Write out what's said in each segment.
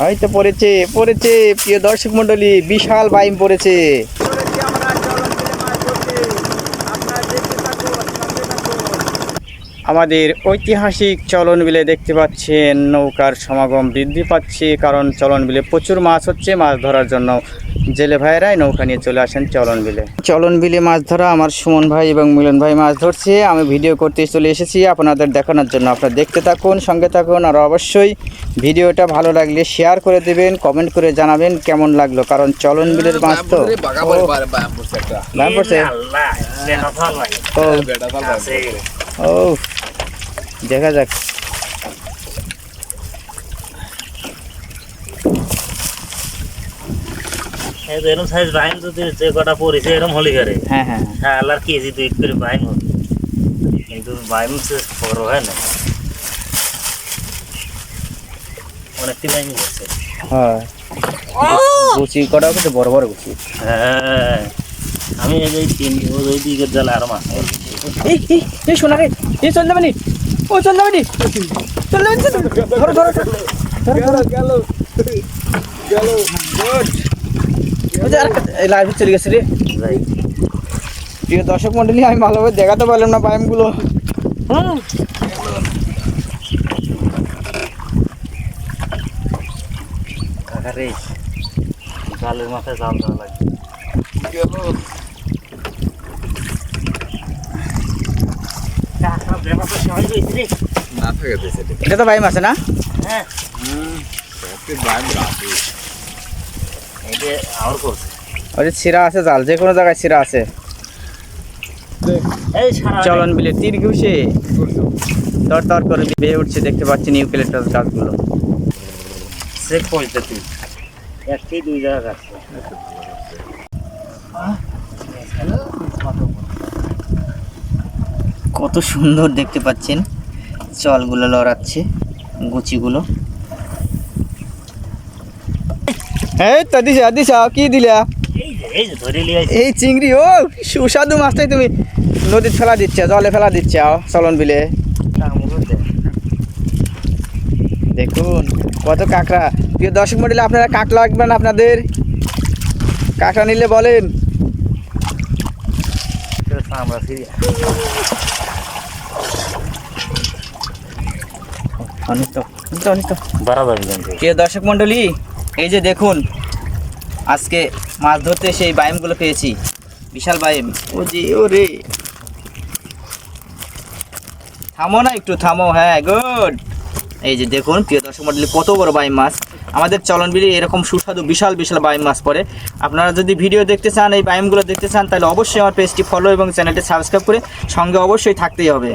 হয়তো পড়েছে পড়েছে, প্রিয় দর্শক মন্ডলী বিশাল বাইম পড়েছে। আমাদের ঐতিহাসিক চলন বিলে দেখতে পাচ্ছেন, নৌকার সমাগম বৃদ্ধি পাচ্ছে, কারণ চলন বিলে প্রচুর মাছ হচ্ছে, মাছ ধরার জন্য জেলে ভাইয়েরাই নৌকা নিয়ে চলে আসেন চলন বিলে চলন বিলে মাছ ধরা আমার সুমন ভাই এবং মিলন ভাই মাছ ধরছে। আমি ভিডিও করতে চলে এসেছি আপনাদের দেখানোর জন্য। আপনারা দেখতে থাকুন সঙ্গে থাকুন আর অবশ্যই ভিডিওটা ভালো লাগলে শেয়ার করে দেবেন কমেন্ট করে জানাবেন কেমন লাগল কারণ চলন বিলের মাছ তো দাম পড়ছে ও ও দেখা যাক। এই তো এরকম সাইজ বাইন যদি যে কটা পড়েছে এরকম হলি করে হ্যাঁ হ্যাঁ হ্যাঁ। হ্যাঁ আল্লাহর কেজি দুই করে বাইন হবে। কিন্তু বাইন সে বড় হয় না। অনেকটি বাইন গেছে। হ্যাঁ। গুচি কটা কিন্তু বড় বড় গুচি হ্যাঁ। আমি এই যে তিন ওই দিকের জালে আরও মাছ। এই এই এই শোনা রে এই চল যাবে ও চল যাবে নি। চল যাবে। ধরো ধরো ধরো। ধরো ধরো ওই যে আরেকটা এই লাইভে চলে গেছে রে। প্রিয় দর্শক মন্ডলী আমি ভালোভাবে দেখাতে পারলাম না পাইমগুলো কাকা রে জালের মাথায় জাল দেওয়া লাগবে। এটা তো বাইম আছে না? হ্যাঁ এই যে আউর করছে ওই যে ছিঁড়া আছে জাল যে কোনো জায়গায় ছিঁড়া আছে। চলন বিলে তীর ঘুষে। তর তর করে বেয়ে উঠছে দেখতে পাচ্ছেন ইউক্যালিপটাস গাছগুলো। চেক পয়েন্টে তুই একটি দুই জায়গা কত সুন্দর দেখতে পাচ্ছেন। চলগুলো লড়াচ্ছে গুচিগুলো। এই তো দিশা দিশা কি দিলা? এই চিংড়ি ও সুস্বাদু মাছটাই তুমি। নদীর ফেলা দিচ্ছে জলে ফেলা দিচ্ছে চলন বিলে। দেখুন কত কাঁকড়া। প্রিয় দর্শক মন্ডলী আপনারা কাঁকড়া লাগবেন আপনাদের? কাঁকড়া নিলে বলেন। প্রিয় দর্শক মন্ডলী এই যে দেখুন, আজকে মাছ ধরতে সেই বাইমগুলো পেয়েছি। বিশাল বাইম ও যে ও রে থামো না একটু, থামো। হ্যাঁ গুড। এই যে দেখুন, প্রিয় দর্শক মন্ডলী কত বড় বাইম মাছ। আমাদের চলন বিলি এরকম সুস্বাদু, বিশাল বিশাল বাইম মাছ পড়ে। আপনারা যদি ভিডিও দেখতে চান, এই বাইমগুলো দেখতে চান, তাহলে অবশ্যই আমার পেজটি ফলো এবং চ্যানেলটি সাবস্ক্রাইব করে সঙ্গে অবশ্যই থাকতেই হবে।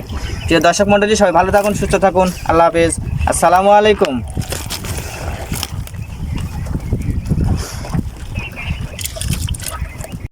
প্রিয় দর্শক মন্ডলী সবাই ভালো থাকুন, সুস্থ থাকুন। আল্লাহ হাফেজ। আসসালামু আলাইকুম।